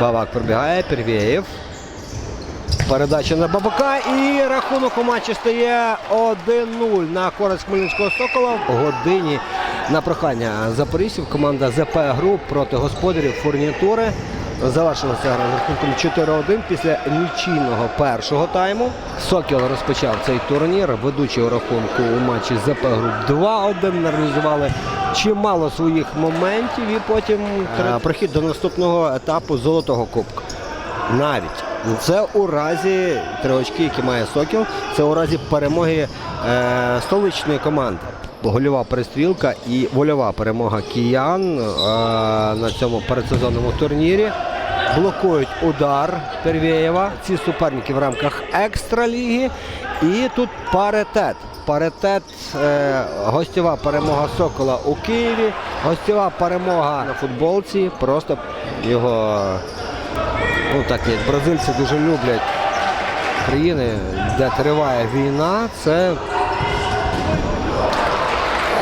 Бабак пробігає, Первєєв. Передача на Бабака і рахунок у матчі стає 1-0 на користь Хмельницького Сокола. Годині на прохання запорізьків команда ЗП Груп проти господарів фурнітури. Завершилася гра з рахунком 4-1 після нічийного першого тайму. Сокіл розпочав цей турнір, ведучий у рахунку у матчі ЗП Груп 2-1. Реалізували чимало своїх моментів і потім е, прохід до наступного етапу золотого кубка. Навіть це у разі три очки, які має Сокіл. Це у разі перемоги е, столичної команди. Гольова перестрілка і вольова перемога киян е, на цьому передсезонному турнірі. Блокують удар Первєєва. Ці суперники в рамках екстраліги. І тут паритет. Паритет, е, гостєва перемога Сокола у Києві, гостєва перемога на футболці. Просто його Ну так як бразильці дуже люблять країни, де триває війна. Це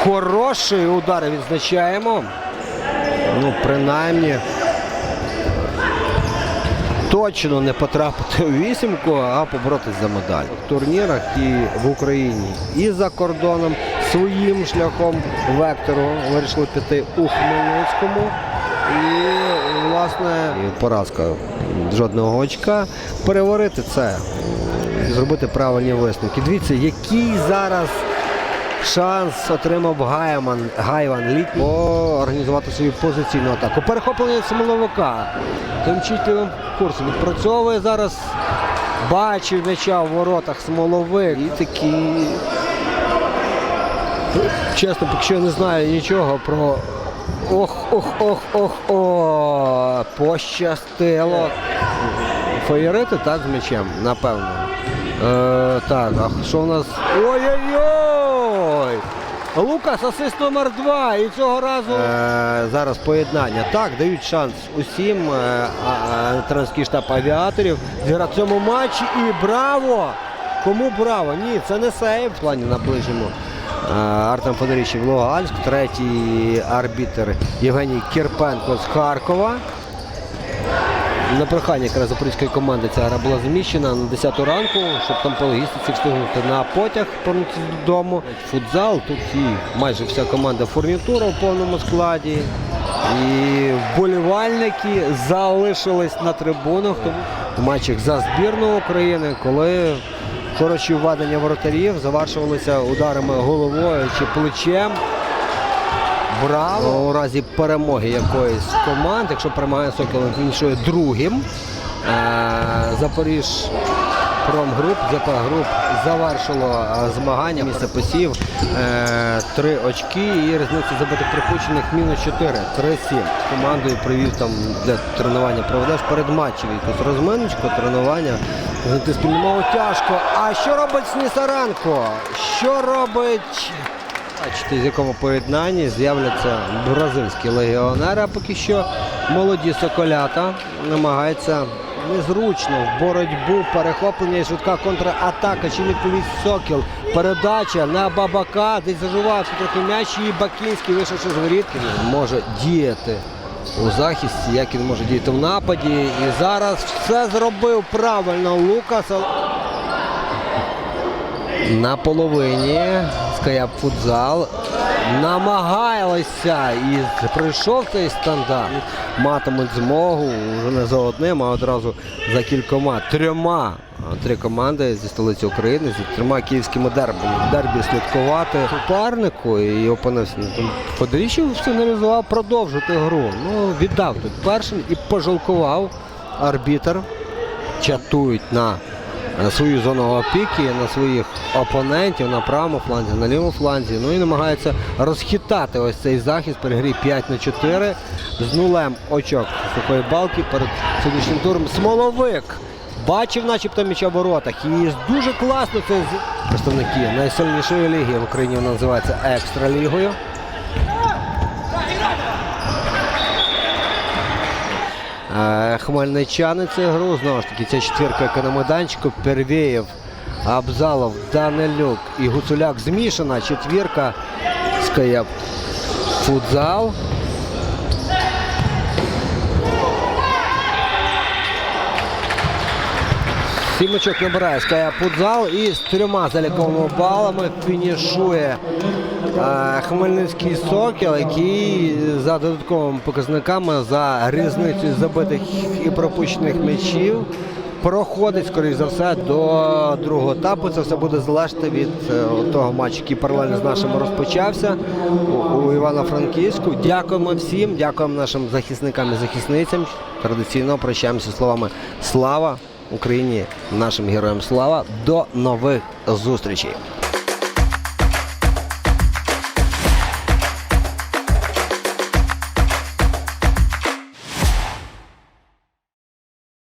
хороший удар відзначаємо. Ну, принаймні. Точно не потрапити у вісімку, а поборотись за медаль. В турнірах і в Україні, і за кордоном своїм шляхом вектору вирішили піти у Хмельницькому. І, власне, поразка жодного очка. Переварити це, зробити правильні висновки. Дивіться, який зараз шанс отримав Гайман, Гайван Лік організувати свою позиційну атаку. Перехоплення Семеновика. Тим чутливим курсом відпрацьовує зараз. Бачив м'яча в воротах Смоловик. І такий. Чесно, поки що я не знаю нічого про. Ох, ох, ох, ох, о, пощастило. Фаєрити, так, з м'ячем, напевно. Е, так, а що у нас? Ой-ой-ой! Лукас асист номер два. І цього разу е, зараз поєднання. Так, дають шанс усім. Е, а, тренерський штаб авіаторів зіграти цьому матчі. І браво! Кому браво? Ні, це не сейв в плані на ближньому. Е, Артем Федорівич Луганськ, третій арбітр Євгеній Кірпенко з Харкова. На прохання якраз запорізької команди ця гра була заміщена на 10 ранку, щоб там по логістиці встигнути на потяг повернутися додому. Футзал, тут і майже вся команда фурнітура в повному складі. І вболівальники залишились на трибунах в матчах за збірну України, коли хороші введення воротарів завершувалися ударами головою чи плечем. Браво! У разі перемоги якоїсь команди, якщо перемагає Сокіл, він фінішує другим. Е, Запоріж Промгруп, ЗП Груп завершило е, змагання. Місце посів е, три очки і різниця забитих припущених мінус 4. 3-7. Командою привів там для тренування проведеш передматчеві якусь розминочку, тренування. Знайти спільну мову тяжко. А що робить Снісаренко? Що робить Бачите, з якому поєднанні з'являться бразильські легіонери, а поки що молоді соколята намагаються незручно в боротьбу, перехоплення і швидка контратака. Чи відповідь Сокіл? Передача на Бабака, десь зажувався трохи м'яч і Бакінський, вийшовши з ворітки, може діяти у захисті, як він може діяти в нападі. І зараз все зробив правильно Лукас. На половині Скаяп футзал намагалися і прийшов цей стандарт. Матимуть змогу вже не за одним, а одразу за кількома трьома. Три команди зі столиці України, зі трьома київськими дербами. Дербі слідкувати супернику і опинився. Ну, Федорічів сигналізував продовжити гру. Ну, віддав тут першим і пожалкував арбітр. Чатують на свою зону опіки, на своїх опонентів на правому фланзі, на лівому фланзі. Ну і намагається розхитати ось цей захист при грі 5 на 4 з нулем очок сухої балки перед сьогоднішнім туром. Смоловик бачив, начебто м'яча в. І дуже класно це представники найсильнішої ліги в Україні вона називається екстралігою. Хмельничани цю гру. Знову ж таки, ця четвірка, яка. Первєєв, Абзалов, Данилюк і Гуцуляк змішана. Четвірка. Скаяп футзал. Сімочок набирає Ская футзал і з трьома заліковими балами фінішує Хмельницький Сокіл, який за додатковими показниками за різницею забитих і пропущених м'ячів проходить, скоріш за все, до другого етапу. Це все буде залежати від е, того матчу, який паралельно з нашим розпочався у Івано-Франківську. Дякуємо всім, дякуємо нашим захисникам і захисницям. Традиційно прощаємося словами слава Україні, нашим героям слава. До нових зустрічей.